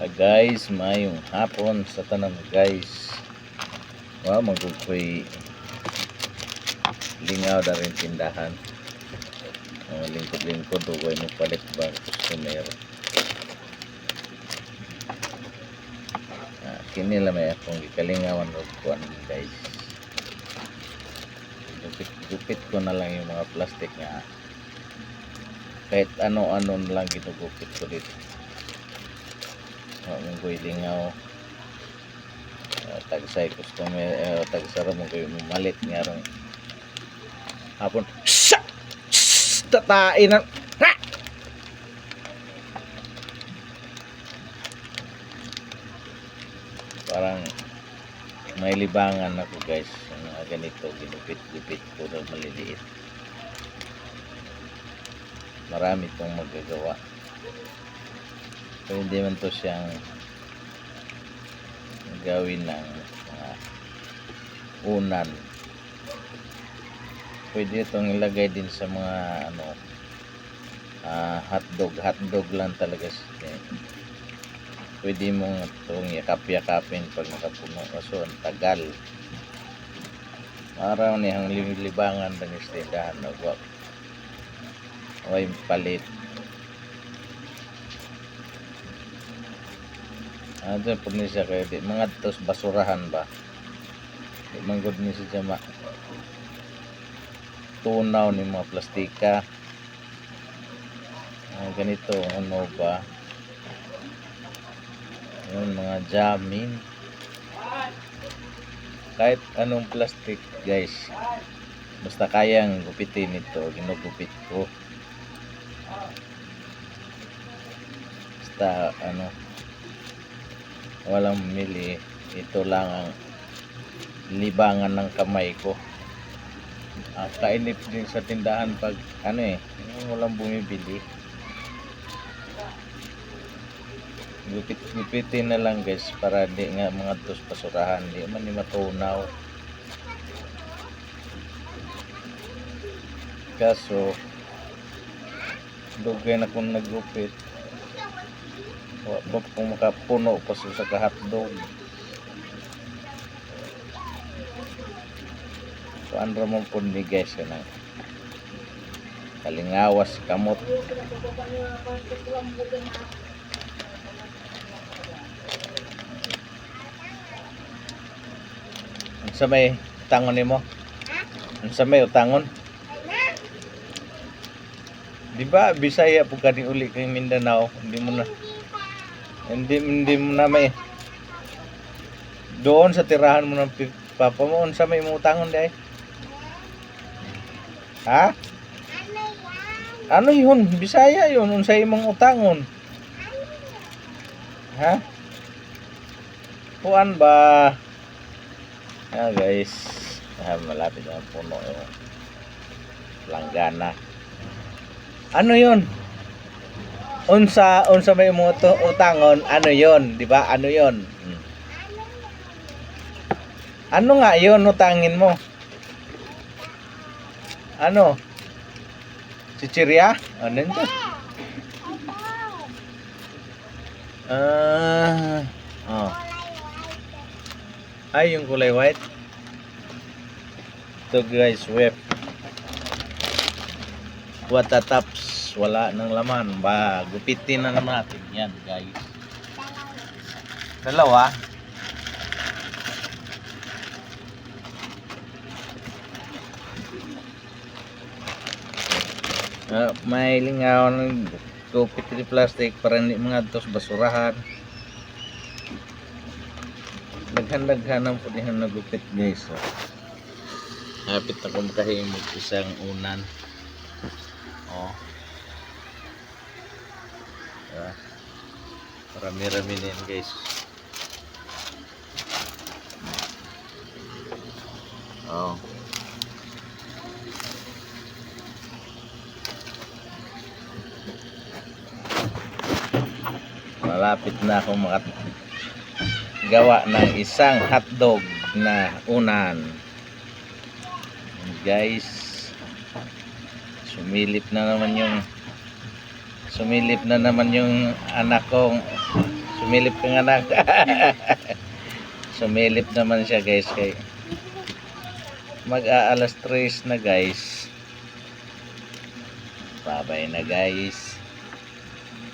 Ah, guys, mayong hapon sa tanan guys. Wow, magkukoy lingaw na rin tindahan. Oh, lingkod-lingkod, huwag mo palit ba customer. Ah, kini lang may akong gikalingawan o guys. Gupit-gupit ko na lang yung mga plastic nga. Kahit ano-ano lang ginugupit ko dito. Wa mong ko'y lingaw. Uh, tagsay customer, uh, tagsara mo ko'y malit nga ron. Hapon! Shhh! Tatain! Ha! Parang may libangan ako guys. Mga ganito, ginupit-gupit ko na maliliit. Marami itong magagawa. Pwede man to siyang gawin ng mga unan. Pwede itong ilagay din sa mga ano ah, hotdog. Hotdog lang talaga siya. Pwede mong itong yakap-yakapin pag nakapuno. Kaso ang tagal. Araw niyang libangan ng istindahan. Nagwa. Way palit. Ah, dyan po ni siya kayo. Di, mga tos basurahan ba? Di manggod ni siya ma tunaw ni mga plastika. Ah, ganito, ano ba? Yung mga jamming. Kahit anong plastic, guys. Basta kayang gupitin ito, ginugupit ko. Basta, ano, walang mili. Ito lang ang libangan ng kamay ko. Ah, kainip din sa tindahan pag ano eh walang bumibili. Gupit gupitin na lang guys para di nga mga tos pasurahan. Di man ni matunaw. Kaso dugay na kung naggupit Wa ba kung makapuno pa sa kahatdog. So andra mo po ni guys na kalingawas kamot. Unsa may utangon nimo? Unsa may utangon? Di ba Bisaya po kani uli kay Mindanao, hindi mo na hindi hindi mo na may doon sa tirahan mo ng papa mo unsa may mutangon day ha? Ano yun? Bisaya yun unsa imong utangon? Ha? Kuan ba? Ah guys. Ah, malapit na puno yung langgana ano yun unsa unsa may to utangon ano yon di ba? Ano yon Hmm. ano nga yon utangin mo? Ano? Chichirya? Ano yun ah oh. ay yung kulay white. Ito guys whip. Watataps wala nang laman. Ba gupitin na naman natin. Yan guys. Dalawa. Ah, may lingaw ng gupit ni plastic para hindi mga tos basurahan. Daghan-daghanan po dihan nagupit guys oh. hapit na kung makahimog isang unan. Oh Ah. Marami-rami na yan guys. Oh. Malapit na akong makagawa ng isang hotdog na unan. Guys, sumilip na naman yung sumilip na naman yung anak kong Sumilip ka nga lang. Sumilip naman siya guys kay mag-aalas 3 na guys. Babay na guys.